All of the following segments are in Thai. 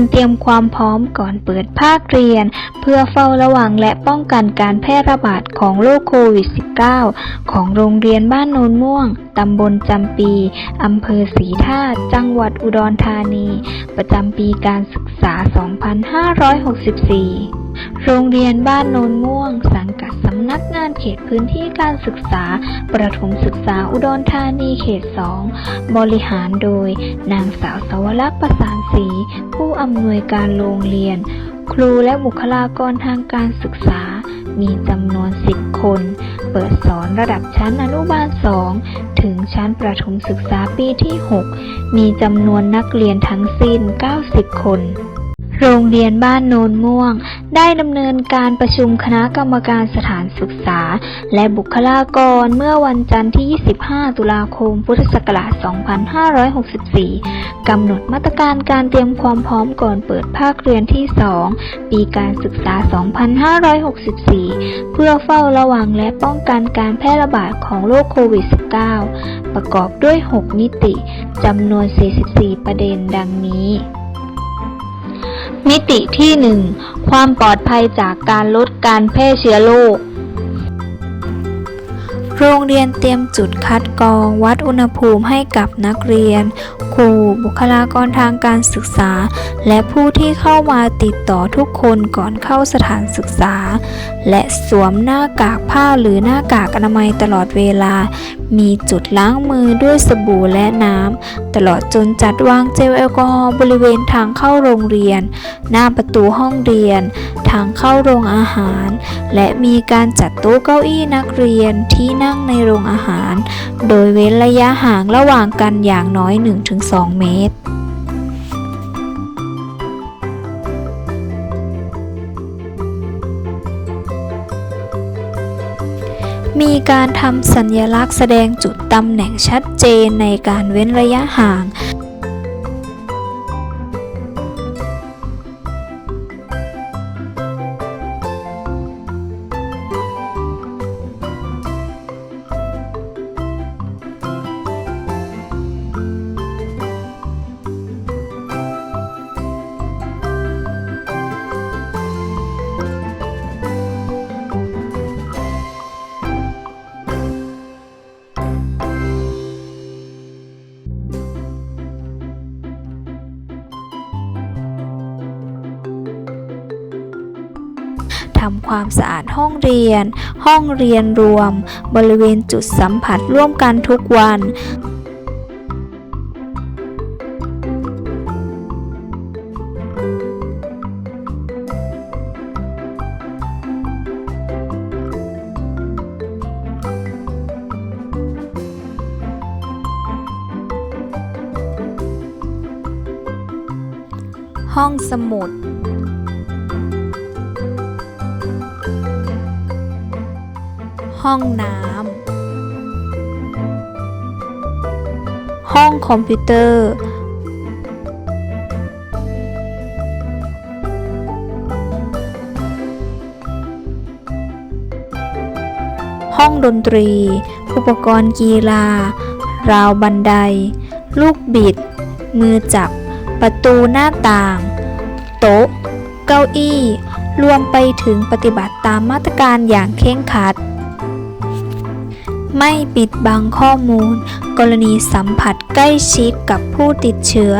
การเตรียมความพร้อมก่อนเปิดภาคเรียน เพื่อเฝ้าระวังและป้องกันการแพร่ระบาดของโรคโควิด -19 ของโรงเรียนบ้านโนนม่วง ตำบลจำปี อำเภอศรีธาตุจังหวัดอุดรธานี ประจำปีการศึกษา 2564 โรงเรียนบ้านโนนม่วง สังกัดสำนักงานเขตพื้นที่การศึกษา ประถมศึกษาอุดรธานีเขต 2 บริหารโดย นางสาวสวรักษ์ประสานศรีผู้อำนวยการโรงเรียน ครูและบุคลากรทางการศึกษา มีจำนวน 10 คน เปิดสอนระดับชั้นอนุบาล 2 ถึงชั้นประถมศึกษาปีที่ 6 มีจำนวนนักเรียนทั้งสิ้น 90 คนโรงเรียนบ้านโนนม่วง ได้ดำเนินการประชุมคณะกรรมการสถานศึกษา และบุคลากรเมื่อวันจันทร์ที่ 25 ตุลาคม พุทธศักราช 2564 กำหนดมาตรการการเตรียมความพร้อมก่อนเปิดภาคเรียนที่ 2 ปีการศึกษา 2564 เพื่อเฝ้าระวังและป้องกันการแพร่ระบาดของโรคโควิด -19 ประกอบด้วย6มิติ จำนวน 44 ประเด็นดังนี้ มิติที่ 1 ความปลอดภัยจากการลดการแพร่เชื้อโรค โรงเรียนเตรียมจุดคัดกรองวัดอุณหภูมิให้กับนักเรียน ครู บุคลากรทางการศึกษา และผู้ที่เข้ามาติดต่อทุกคนก่อนเข้าสถานศึกษา และสวมหน้ากากผ้าหรือหน้ากากอนามัยตลอดเวลา มีจุดล้างมือด้วยสบู่และน้ำ ตลอดจนจัดวางเจลแอลกอฮอล์บริเวณทางเข้าโรงเรียน หน้าประตูห้องเรียน ทางเข้าโรงอาหาร และมีการจัดโต๊ะเก้าอี้นักเรียนที่หนั่งในโรงอาหาร โดยเว้นระยะห่างระหว่างกันอย่างน้อย 1-2 เมตรมีการทำสัญลักษณ์แสดงจุดตำแหน่งชัดเจนในการเว้นระยะห่าง ทำความสะอาดห้องเรียน ห้องเรียนรวม บริเวณจุดสัมผัสร่วมกันทุกวันห้องสมุด ห้องน้ำ ห้องคอมพิวเตอร์ ห้องดนตรี อุปกรณ์กีฬา ราวบันได ลูกบิด มือจับ ประตูหน้าต่าง โต๊ะ เก้าอี้ รวมไปถึงปฏิบัติตามมาตรการอย่างเคร่งครัด ไม่ปิดบังข้อมูล กรณีสัมผัสใกล้ชิดกับผู้ติดเชื้อ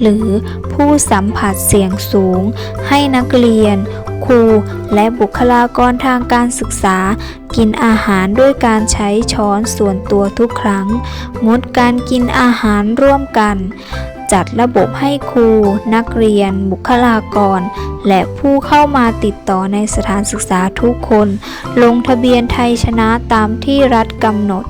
หรือผู้สัมผัสเสี่ยงสูง ให้นักเรียน ครู และบุคลากรทางการศึกษา กินอาหารด้วยการใช้ช้อนส่วนตัวทุกครั้ง งดการกินอาหารร่วมกัน จัดระบบให้ครู นักเรียน บุคลากร และผู้เข้ามาติดต่อในสถานศึกษาทุกคน ลงทะเบียนไทยชนะตามที่รัฐกำหนด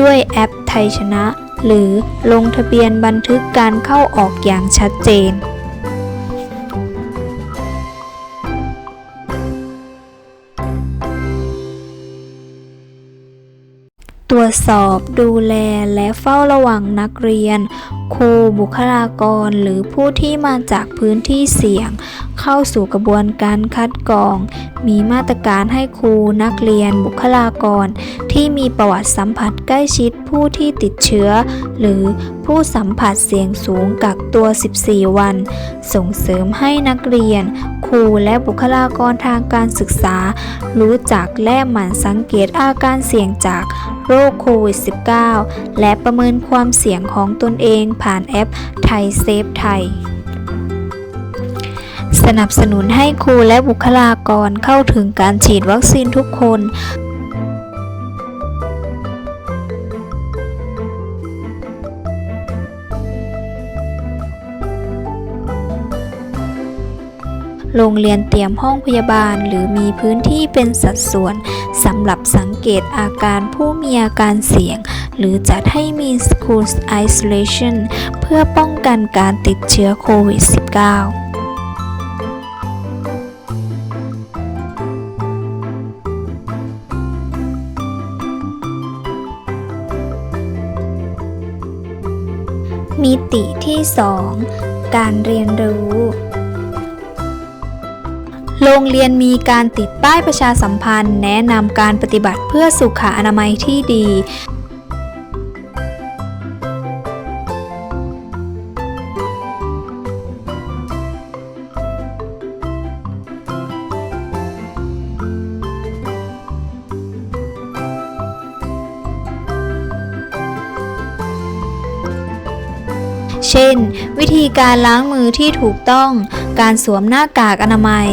ด้วยแอปไทยชนะ หรือลงทะเบียนบันทึกการเข้าออกอย่างชัดเจน วจสอบดูแลและเฝ้าระวังนักเรียน ครูบุคลากรหรือผู้ที่มาจากพื้นที่เสี่ยง เข้าสู่กระบวนการคัดกรอง มีมาตรการให้ครูนักเรียนบุคลากร ที่มีประวัติสัมผัสใกล้ชิดผู้ที่ติดเชื้อ หรือผู้สัมผัสเสี่ยงสูงกักตัว 14 วัน ส่งเสริมให้นักเรียน ครูและบุคลากรทางการศึกษา รู้จักและหมั่นสังเกตอาการเสี่ยงจากโรคโควิด -19 และประเมินความเสี่ยงของตนเองผ่านแอปไทยเซฟไทยสนับสนุนให้ครูและบุคลากรเข้าถึงการฉีดวัคซีนทุกคน โรงเรียนเตรียมห้องพยาบาลหรือมีพื้นที่เป็นสัดส่วนสำหรับสัง เกตอาการผู้มีอาการเสี่ยง หรือจัดให้มี School Isolation เพื่อป้องกันการติดเชื้อโควิด -19 มิติที่ 2 การเรียนรู้ รงเรียนมีการติดป้ายประชาสัมพันธ์ แนะนำการปฏิบัติเพื่อสุขอนามัยที่ดี เช่น วิธีการล้างมือที่ถูกต้อง การสวมหน้ากากอนามัย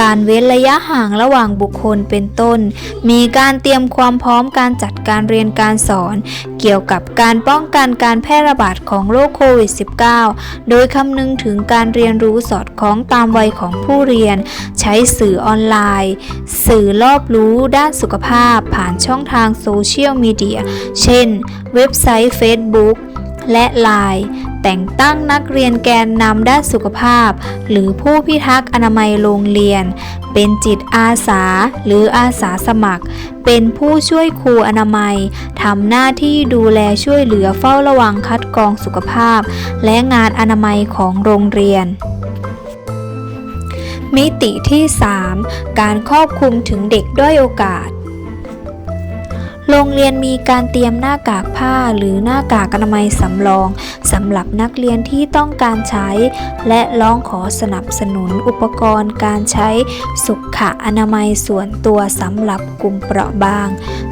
การเว้นระยะห่างระหว่างบุคคลเป็นต้น มีการเตรียมความพร้อมการจัดการเรียนการสอน เกี่ยวกับการป้องกันการแพร่ระบาดของโรคโควิด -19 โดยคำนึงถึงการเรียนรู้สอดคล้องตามวัยของผู้เรียน ใช้สื่อออนไลน์ สื่อรอบรู้ด้านสุขภาพผ่านช่องทางโซเชียลมีเดีย เช่น เว็บไซต์ Facebook และ Line แต่งตั้งนักเรียนแกนนำด้านสุขภาพ หรือผู้พิทักษ์อนามัยโรงเรียน เป็นจิตอาสาหรืออาสาสมัคร เป็นผู้ช่วยครูอนามัยทำหน้าที่ดูแลช่วยเหลือเฝ้าระวังคัดกรองสุขภาพ และงานอนามัยของโรงเรียนมิติที่ 3 การครอบคลุมถึงเด็กด้อยโอกาส โรงเรียนมีการเตรียมหน้ากากผ้าหรือหน้ากากอนามัยสำรองสำหรับนักเรียนที่ต้องการใช้ และร้องขอสนับสนุนอุปกรณ์การใช้สุขอนามัยส่วนตัวสำหรับกลุ่มเปราะบาง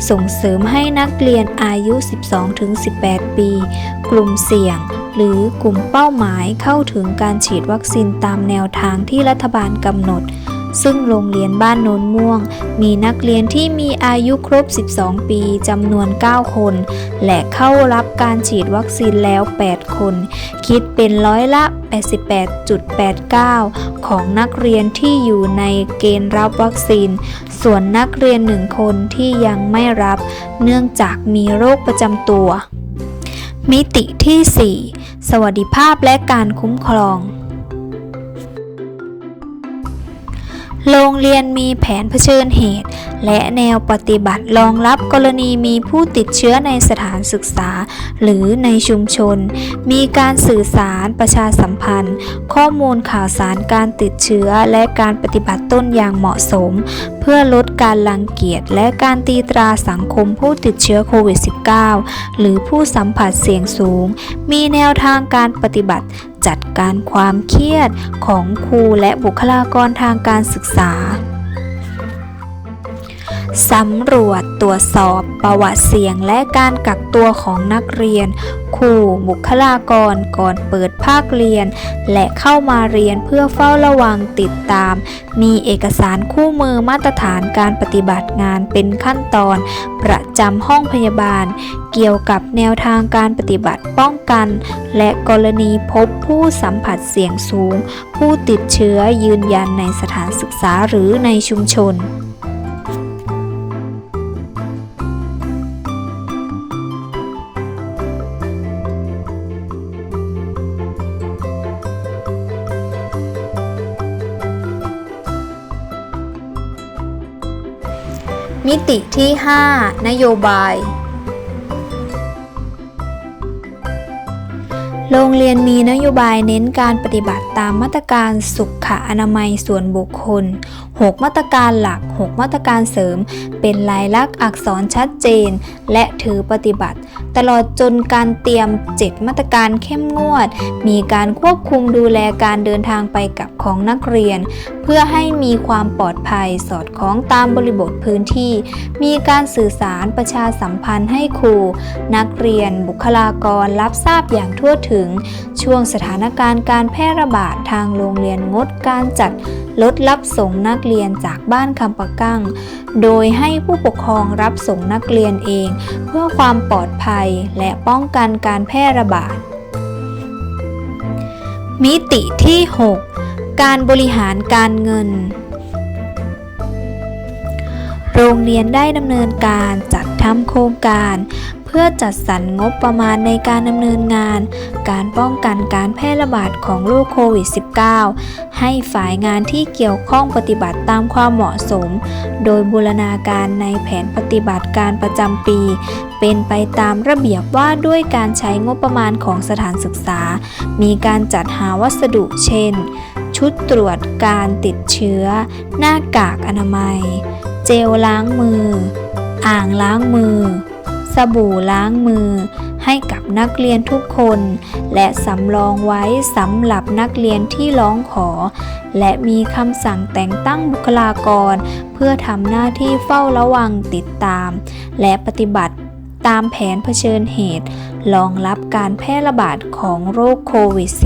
ส่งเสริมให้นักเรียนอายุ 12-18 ปี กลุ่มเสี่ยงหรือกลุ่มเป้าหมายเข้าถึงการฉีดวัคซีนตามแนวทางที่รัฐบาลกำหนด ซึ่งโรงเรียนบ้านโนนม่วง มีนักเรียนที่มีอายุครบ 12 ปีจำนวน 9 คน และเข้ารับการฉีดวัคซีนแล้ว 8 คน คิดเป็นร้อยละ 88.89 ของนักเรียนที่อยู่ในเกณฑ์รับวัคซีน ส่วนนักเรียนหนึ่งคนที่ยังไม่รับ เนื่องจากมีโรคประจำตัว มิติที่ 4 สวัสดิภาพและการคุ้มครอง โรงเรียนมีแผนเผชิญเหตุ และแนวปฏิบัติรองรับกรณีมีผู้ติดเชื้อในสถานศึกษา หรือในชุมชน มีการสื่อสารประชาสัมพันธ์ ข้อมูลข่าวสารการติดเชื้อและการปฏิบัติต้นอย่างเหมาะสม เพื่อลดการรังเกียจและการตีตราสังคมผู้ติดเชื้อโควิด -19 หรือผู้สัมผัสเสี่ยงสูง มีแนวทางการปฏิบัติ จัดการความเครียดของครูและบุคลากรทางการศึกษา สำรวจตรวจสอบประวัติเสี่ยงและการกักตัวของนักเรียน ครูบุคลากรก่อนเปิดภาคเรียน และเข้ามาเรียนเพื่อเฝ้าระวังติดตาม มีเอกสารคู่มือมาตรฐานการปฏิบัติงานเป็นขั้นตอน ประจำห้องพยาบาล เกี่ยวกับแนวทางการปฏิบัติป้องกัน และกรณีพบผู้สัมผัสเสี่ยงสูง ผู้ติดเชื้อยืนยันในสถานศึกษาหรือในชุมชน มิติที่ 5 นโยบาย โรงเรียนมีนโยบายเน้นการปฏิบัติตามมาตรการสุขอนามัยส่วนบุคคล 6 มาตรการหลัก 6 มาตรการเสริม เป็นลายลักษณ์อักษรชัดเจน และถือปฏิบัติ ตลอดจนการเตรียม 7 มาตรการเข้มงวด มีการควบคุมดูแลการเดินทางไปกลับของนักเรียน เพื่อให้มีความปลอดภัยสอดคล้องตามบริบทพื้นที่ มีการสื่อสารประชาสัมพันธ์ให้ครู นักเรียน บุคลากรรับทราบอย่างทั่วถึง ช่วงสถานการณ์การแพร่ระบาดทางโรงเรียนงดการจัดรถรับส่งนักเรียนจากบ้านคำปะกั้ง โดยให้ผู้ปกครองรับส่งนักเรียนเอง เพื่อความปลอดภัยและป้องกันการแพร่ระบาด มิติที่ 6 การบริหารการเงิน โรงเรียนได้ดำเนินการจัดทำโครงการ พื่อจัดสรรงบประมาณในการดำเนินงาน การป้องกันการแพร่ระบาดของโรคโควิด -19 ให้ฝ่ายงานที่เกี่ยวข้องปฏิบัติตามความเหมาะสม โดยบูรณาการในแผนปฏิบัติการประจำปี เป็นไปตามระเบียบว่าด้วยการใช้งบประมาณของสถานศึกษา มีการจัดหาวัสดุเช่น ชุดตรวจการติดเชื้อ หน้ากากอนามัย เจลล้างมือ อ่างล้างมือ สบู่ล้างมือ ให้กับนักเรียนทุกคน และสำรองไว้สำหรับนักเรียนที่ร้องขอ และมีคำสั่งแต่งตั้งบุคลากร เพื่อทำหน้าที่เฝ้าระวังติดตาม และปฏิบัติตามแผนเผชิญเหตุรองรับการแพร่ระบาดของโรคโควิด -19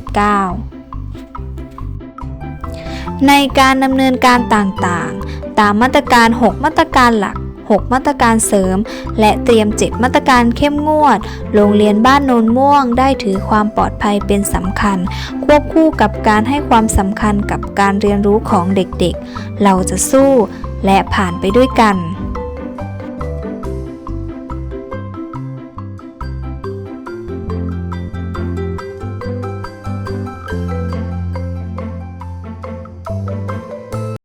ในการดำเนินการต่างๆ ตามมาตรการ 6 มาตรการหลัก 6 มาตรการเสริม และเตรียม 7 มาตรการเข้มงวด โรงเรียนบ้านโนนม่วงได้ถือความปลอดภัยเป็นสำคัญ ควบคู่กับการให้ความสำคัญกับการเรียนรู้ของเด็กๆ เราจะสู้และผ่านไปด้วยกัน